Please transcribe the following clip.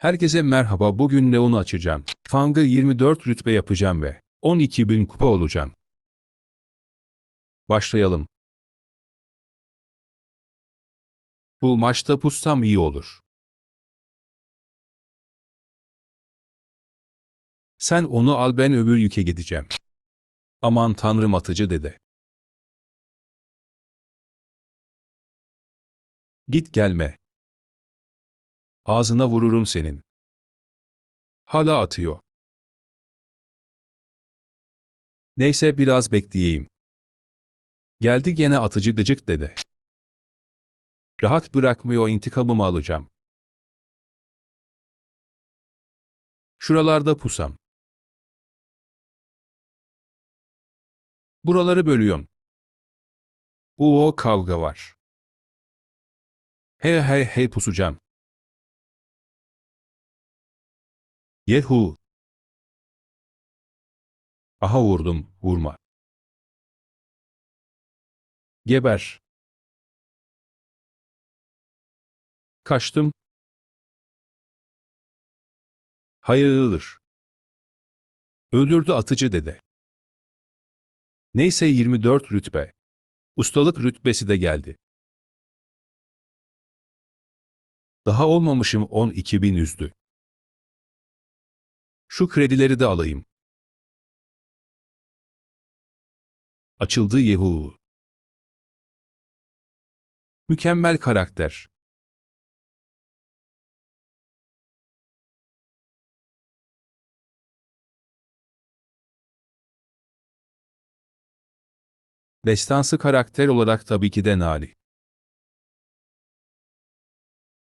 Herkese merhaba bugün Leon'u açacağım. Fang'ı 24 rütbe yapacağım ve 12.000 kupa olacağım. Başlayalım. Bu maçta pussam iyi olur. Sen onu al ben öbür yüke gideceğim. Aman tanrım atıcı dede. Git gelme. Ağzına vururum senin. Hala atıyor. Neyse biraz bekleyeyim. Geldi gene atıcı gıcık dede. Rahat bırakmıyor intikamımı alacağım. Şuralarda pusam. Buraları bölüyorum. Oo kavga var. Hey hey hey pusacağım. Yehu. Aha vurdum, vurma. Geber. Kaçtım. Hayırdır. Öldürdü atıcı dede. Neyse 24 rütbe. Ustalık rütbesi de geldi. Daha olmamışım 12 bin üzdü. Şu kredileri de alayım. Açıldı Yehu. Mükemmel karakter. Destansı karakter olarak tabii ki de Nali.